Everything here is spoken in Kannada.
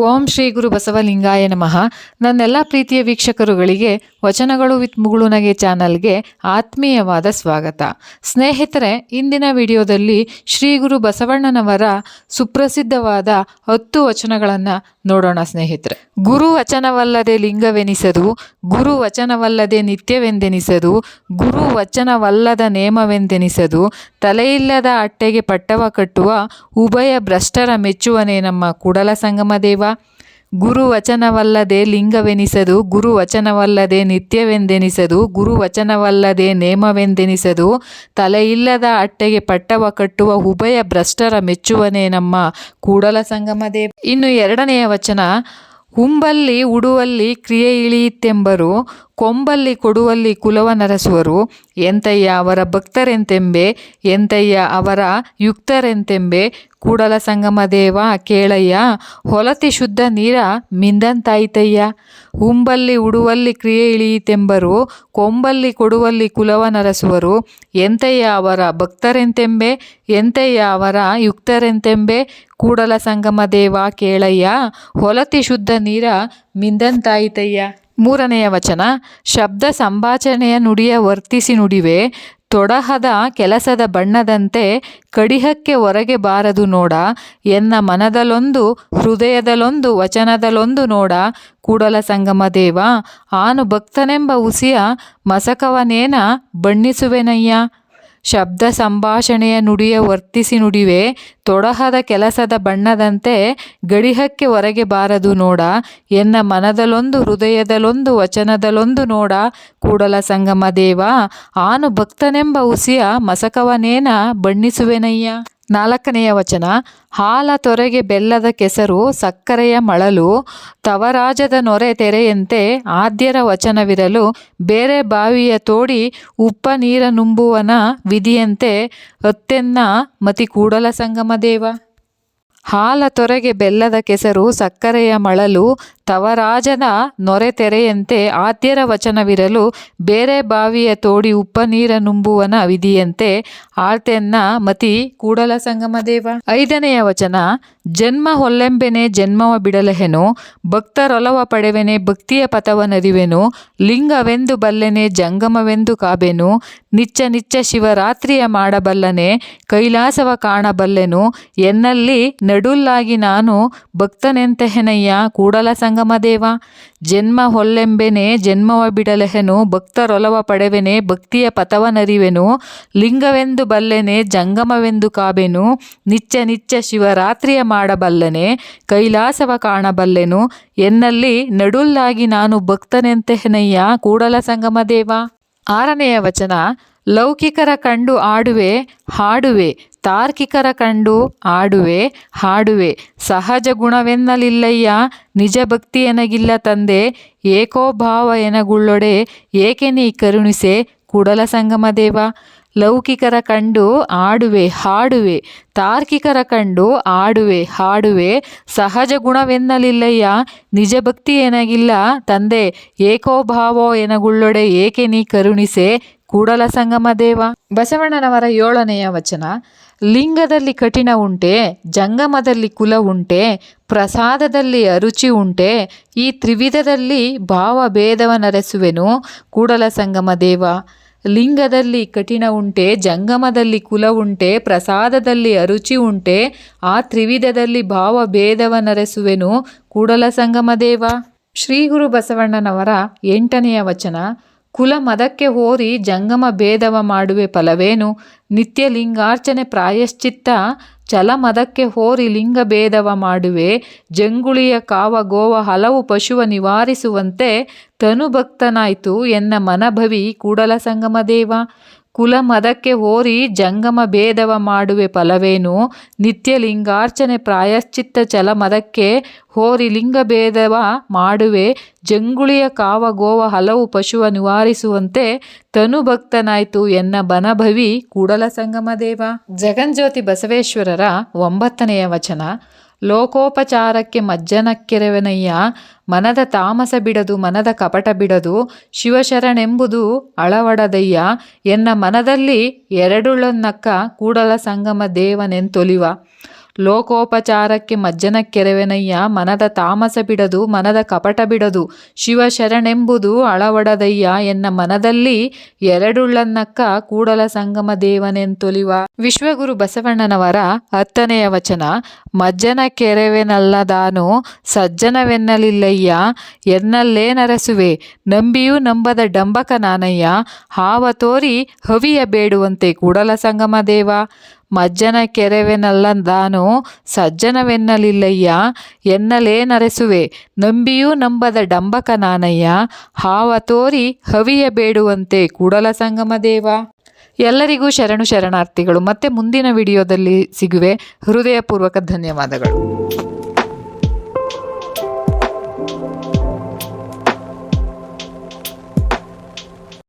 ಓಂ ಶ್ರೀ ಗುರು ಬಸವಲಿಂಗಾಯ ನಮಃ. ನನ್ನೆಲ್ಲ ಪ್ರೀತಿಯ ವೀಕ್ಷಕರುಗಳಿಗೆ, ವಚನಗಳು ವಿತ್ ಮುಗುಳುನಗೆ ಚಾನಲ್ಗೆ ಆತ್ಮೀಯವಾದ ಸ್ವಾಗತ. ಸ್ನೇಹಿತರೆ, ಇಂದಿನ ವಿಡಿಯೋದಲ್ಲಿ ಶ್ರೀ ಗುರು ಬಸವಣ್ಣನವರ ಸುಪ್ರಸಿದ್ಧವಾದ ಹತ್ತು ವಚನಗಳನ್ನು ನೋಡೋಣ ಸ್ನೇಹಿತರೆ. ಗುರು ವಚನವಲ್ಲದೆ ಲಿಂಗವೆನಿಸದು, ಗುರು ವಚನವಲ್ಲದೆ ನಿತ್ಯವೆಂದೆನಿಸದು, ಗುರು ವಚನವಲ್ಲದ ನೇಮವೆಂದೆನಿಸದು, ತಲೆಯಿಲ್ಲದ ಅಟ್ಟೆಗೆ ಪಟ್ಟವ ಕಟ್ಟುವ ಉಭಯ ಭ್ರಷ್ಟರ ಮೆಚ್ಚುವನೇ ನಮ್ಮ ಕೂಡಲ ಸಂಗಮ ದೇವ ಗುರು ವಚನವಲ್ಲದೆ ಲಿಂಗವೆನಿಸದು, ಗುರುವಚನವಲ್ಲದೆ ನಿತ್ಯವೆಂದೆನಿಸದು, ಗುರುವಚನವಲ್ಲದೆ ನೇಮವೆಂದೆನಿಸದು, ತಲೆಯಿಲ್ಲದ ಅಟ್ಟೆಗೆ ಪಟ್ಟವ ಕಟ್ಟುವ ಉಭಯ ಭ್ರಷ್ಟರ ಮೆಚ್ಚುವನೇ ನಮ್ಮ ಕೂಡಲ ಸಂಗಮ ದೇವ. ಇನ್ನು ಎರಡನೆಯ ವಚನ, ಹುಂಬಲ್ಲಿ ಉಡುವಲ್ಲಿ ಕ್ರಿಯೆ ಇಳಿಯಿತೆಂಬರು, ಕೊಂಬಲ್ಲಿ ಕೊಡುವಲ್ಲಿ ಕುಲವ ನರಸುವರು, ಎಂತಯ್ಯ ಅವರ ಭಕ್ತರೆಂತೆಂಬೆ, ಎಂತಯ್ಯ ಅವರ ಯುಕ್ತರೆಂತೆಂಬೆ ಕೂಡಲ ಸಂಗಮ ದೇವ ಕೇಳಯ್ಯ, ಹೊಲತಿ ಶುದ್ಧ ನೀರ ಮಿಂದಂತಾಯ್ತಯ್ಯ ಹುಂಬಲ್ಲಿ ಉಡುವಲ್ಲಿ ಕ್ರಿಯೆ ಇಳಿಯಿತೆಂಬರು, ಕೊಂಬಲ್ಲಿ ಕೊಡುವಲ್ಲಿ ಕುಲವ ನರಸುವರು. ಎಂತಯ್ಯ ಅವರ ಭಕ್ತರೆಂತೆಂಬೆ, ಎಂತಯ್ಯ ಅವರ ಯುಕ್ತರೆಂತೆಂಬೆ, ಕೂಡಲ ಸಂಗಮ ದೇವ ಕೇಳಯ್ಯ, ಹೊಲತಿ ಶುದ್ಧ ನೀರ ಮಿಂದಂತಾಯಿತಯ್ಯ ಮೂರನೆಯ ವಚನ, ಶಬ್ದ ಸಂಭಾಷಣೆಯ ನುಡಿಯ ವರ್ತಿಸಿ ನುಡಿವೆ ತೊಡಹದ ಕೆಲಸದ ಬಣ್ಣದಂತೆ ಕಡಿಹಕ್ಕೆ ಹೊರಗೆ ಬಾರದು ನೋಡ. ಎನ್ನ ಮನದಲೊಂದು ಹೃದಯದಲೊಂದು ವಚನದಲೊಂದು ನೋಡ. ಕೂಡಲ ಸಂಗಮ ದೇವ, ಆನು ಭಕ್ತನೆಂಬ ಉಸಿಯ ಮಸಕವನೇನ ಬಣ್ಣಿಸುವೆನಯ್ಯ. ಶಬ್ದ ಸಂಭಾಷಣೆಯ ನುಡಿಯ ವರ್ತಿಸಿ ನುಡಿವೆ, ತೊಡಹದ ಕೆಲಸದ ಬಣ್ಣದಂತೆ ಗಡಿಹಕ್ಕೆ ಹೊರಗೆ ಬಾರದು ನೋಡ, ಎನ್ನ ಮನದಲೊಂದು ಹೃದಯದಲೊಂದು ವಚನದಲೊಂದು ನೋಡ, ಕೂಡಲ ಸಂಗಮ ದೇವ, ಆನು ಭಕ್ತನೆಂಬ ಉಸಿಯ ಮಸಕವನೇನ ಬಣ್ಣಿಸುವೆನಯ್ಯ. ನಾಲ್ಕನೆಯ ವಚನ, ಹಾಲ ತೊರೆಗೆ ಬೆಲ್ಲದ ಕೆಸರು, ಸಕ್ಕರೆಯ ಮಳಲು, ತವರಾಜದ ನೊರೆ ತೆರೆಯಂತೆ ಆದ್ಯರ ವಚನವಿರಲು, ಬೇರೆ ಬಾವಿಯ ತೋಡಿ ಉಪ್ಪ ನೀರ ನುಂಬುವನ ವಿಧಿಯಂತೆ ಅತ್ತೆನ್ನ ಮತಿ ಕೂಡಲ ಸಂಗಮ ದೇವ. ಹಾಲ ತೊರೆಗೆ ಬೆಲ್ಲದ ಕೆಸರು, ಸಕ್ಕರೆಯ ಮಳಲು, ತವರಾಜನ ನೊರೆ ತೆರೆಯಂತೆ ಆದ್ಯರ ವಚನವಿರಲು, ಬೇರೆ ಬಾವಿಯ ತೋಡಿ ಉಪ್ಪ ನೀರ ನುಂಬುವನ ವಿಧಿಯಂತೆ ಆಳ್ತೆನ್ನ ಮತಿ ಕೂಡಲ ಸಂಗಮ ದೇವ. ಐದನೆಯ ವಚನ, ಜನ್ಮ ಹೊಲ್ಲೆಂಬೆನೆ ಜನ್ಮವ ಬಿಡಲಹೆನು, ಭಕ್ತರೊಲವ ಪಡೆವೆನೆ ಭಕ್ತಿಯ ಪಥವನರಿವೆನು ಲಿಂಗವೆಂದು ಬಲ್ಲೆನೆ ಜಂಗಮವೆಂದು ಕಾಬೆನು, ನಿಚ್ಚ ನಿಚ್ಚ ಶಿವರಾತ್ರಿಯ ಮಾಡಬಲ್ಲನೆ, ಕೈಲಾಸವ ಕಾಣಬಲ್ಲೆನು, ಎನ್ನಲ್ಲಿ ನಡುಲ್ಲಾಗಿ ನಾನು ಭಕ್ತನೆಂತೆಹೆನಯ್ಯ ಕೂಡಲ ಸಂಗಮ ದೇವ. ಜನ್ಮ ಹೊಲ್ಲೆಂಬೆನೆ, ಜನ್ಮವ ಬಿಡಲೆಹೆನು, ಭಕ್ತರೊಲವ ಪಡೆವೆನೆ, ಭಕ್ತಿಯ ಪಥವನರಿವೆನು ಲಿಂಗವೆಂದು ಬಲ್ಲೆನೆ, ಜಂಗಮವೆಂದು ಕಾಬೆನು. ನಿಚ್ಚ ನಿಚ್ಚ ಶಿವರಾತ್ರಿಯ ಮಾಡಬಲ್ಲನೆ, ಕೈಲಾಸವ ಕಾಣಬಲ್ಲೆನು. ಎನ್ನಲ್ಲಿ ನಡುಲ್ಲಾಗಿ ನಾನು ಭಕ್ತನೆಂತೆಹೆನಯ್ಯ ಕೂಡಲ ಸಂಗಮ ದೇವ. ಆರನೆಯ ವಚನ, ಲೌಕಿಕರ ಕಂಡು ಆಡುವೆ, ಹಾಡುವೆ, ತಾರ್ಕಿಕರ ಕಂಡು ಆಡುವೆ, ಹಾಡುವೆ. ಸಹಜ ಗುಣವೆನ್ನಲಿಲ್ಲಯ್ಯ, ನಿಜ ಭಕ್ತಿ ಎನಗಿಲ್ಲ ತಂದೆ. ಏಕೋಭಾವ ಎನಗುಳ್ಳೊಡೆ, ಏಕೆ ನೀ ಕರುಣಿಸೆ, ಕೂಡಲ ಸಂಗಮ ದೇವ. ಲೌಕಿಕರ ಕಂಡು ಆಡುವೆ, ಹಾಡುವೆ. ತಾರ್ಕಿಕರ ಕಂಡು ಆಡುವೆ, ಹಾಡುವೆ. ಸಹಜ ಗುಣವೆನ್ನಲಿಲ್ಲಯ್ಯ, ನಿಜ ಭಕ್ತಿ ಏನಾಗಿಲ್ಲ ತಂದೆ ಏಕೋ ಭಾವೋ ಎನಗುಳ್ಳೊಡೆ ಏಕೆ ನೀ ಕರುಣಿಸೆ? ಕೂಡಲ ಸಂಗಮ ದೇವ. ಬಸವಣ್ಣನವರ ಏಳನೆಯ ವಚನ. ಲಿಂಗದಲ್ಲಿ ಕಠಿಣ ಉಂಟೆ, ಜಂಗಮದಲ್ಲಿ ಕುಲ ಉಂಟೆ, ಪ್ರಸಾದದಲ್ಲಿ ಅರುಚಿ ಉಂಟೆ. ಈ ತ್ರಿವಿಧದಲ್ಲಿ ಭಾವ ಭೇದವ ನರೆಸುವೆನು ಕೂಡಲ ಸಂಗಮ ದೇವ. ಲಿಂಗದಲ್ಲಿ ಕಠಿಣ ಉಂಟೆ, ಜಂಗಮದಲ್ಲಿ ಕುಲ ಉಂಟೆ, ಪ್ರಸಾದದಲ್ಲಿ ಅರುಚಿ ಉಂಟೆ, ಆ ತ್ರಿವಿಧದಲ್ಲಿ ಭಾವ ನರೆಸುವೆನು. ಕೂಡಲ ಸಂಗಮ ದೇವ. ಶ್ರೀ ಗುರು ಬಸವಣ್ಣನವರ ಎಂಟನೆಯ ವಚನ, ಕುಲ ಮದಕ್ಕೆ ಹೋರಿ, ಜಂಗಮ ಭೇದವ ಮಾಡುವೆ ಫಲವೇನು? ನಿತ್ಯ ಲಿಂಗಾರ್ಚನೆ ಪ್ರಾಯಶ್ಚಿತ್ತ ಚಲಮದಕ್ಕೆ ಹೋರಿ ಲಿಂಗ ಭೇದವ ಮಾಡುವೆ, ಜಂಗುಳಿಯ ಕಾವ ಗೋವ ಹಲವು ಪಶುವ ನಿವಾರಿಸುವಂತೆ ತನುಭಕ್ತನಾಯ್ತು ಎನ್ನ ಮನಭವಿ ಕೂಡಲ ಸಂಗಮ ದೇವ. ಕುಲ ಮದಕ್ಕೆ ಹೋರಿ ಜಂಗಮ ಭೇದವ ಮಾಡುವೆ ಫಲವೇನು? ನಿತ್ಯ ಲಿಂಗಾರ್ಚನೆ ಪ್ರಾಯಶ್ಚಿತ್ತ ಚಲ ಮದಕ್ಕೆ ಹೋರಿ ಲಿಂಗ ಭೇದವ ಮಾಡುವೆ. ಜಂಗುಳಿಯ ಕಾವ ಗೋವ ಹಲವು ಪಶುವ ನಿವಾರಿಸುವಂತೆ ತನು ಭಕ್ತನಾಯ್ತು ಎನ್ನ ಬನಭವಿ ಕೂಡಲ ಸಂಗಮ ದೇವ. ಜಗಂಜ್ಯೋತಿ ಬಸವೇಶ್ವರರ ಒಂಬತ್ತನೆಯ ವಚನ. ಲೋಕೋಪಚಾರಕ್ಕೆ ಮಜ್ಜನಕ್ಕೆರೆವನಯ್ಯ, ಮನದ ತಾಮಸ ಬಿಡದು ಮನದ ಕಪಟ ಬಿಡದು ಶಿವಶರಣೆಂಬುದು ಅಳವಡದಯ್ಯ, ಎನ್ನ ಮನದಲ್ಲಿ ಎರಡುಳನ್ನಕ್ಕ ಕೂಡಲ ಸಂಗಮ ದೇವನೆಂತೊಲಿವ. ಲೋಕೋಪಚಾರಕ್ಕೆ ಮಜ್ಜನ ಕೆರೆವೆನಯ್ಯ, ಮನದ ತಾಮಸ ಬಿಡದು, ಮನದ ಕಪಟ ಬಿಡದು, ಶಿವಶರಣೆಂಬುದು ಅಳವಡದಯ್ಯ ಎನ್ನ ಮನದಲ್ಲಿ ಎರಡುಳ್ಳನ್ನಕ್ಕ ಕೂಡಲ ಸಂಗಮ ದೇವನೆಂತೊಲಿವ. ವಿಶ್ವಗುರು ಬಸವಣ್ಣನವರ ಹತ್ತನೆಯ ವಚನ, ಮಜ್ಜನ ಕೆರೆವೆನಲ್ಲದಾನು ಸಜ್ಜನವೆನ್ನಲಿಲ್ಲಯ್ಯ, ಎನ್ನಲ್ಲೇ ನರಸುವೆ, ನಂಬಿಯೂ ನಂಬದ ಡಂಬಕ ನಾನಯ್ಯ, ಹಾವ ತೋರಿ ಹವಿಯ ಬೇಡುವಂತೆ ಕೂಡಲ ಸಂಗಮ ದೇವ. ಮಜ್ಜನ ಕೆರವೆನಲ್ಲದಾನು ಸಜ್ಜನವೆನ್ನಲಿಲ್ಲಯ್ಯ, ಎನ್ನಲೇ ನರೆಸುವೆ. ನಂಬಿಯೂ ನಂಬದ ಡಂಬಕ ನಾನಯ್ಯ, ಹಾವ ತೋರಿ ಹವಿಯ ಬೇಡುವಂತೆ ಕೂಡಲ ಸಂಗಮ ದೇವ. ಎಲ್ಲರಿಗೂ ಶರಣು ಶರಣಾರ್ಥಿಗಳು, ಮತ್ತೆ ಮುಂದಿನ ವಿಡಿಯೋದಲ್ಲಿ ಸಿಗುವೆ. ಹೃದಯಪೂರ್ವಕ ಧನ್ಯವಾದಗಳು.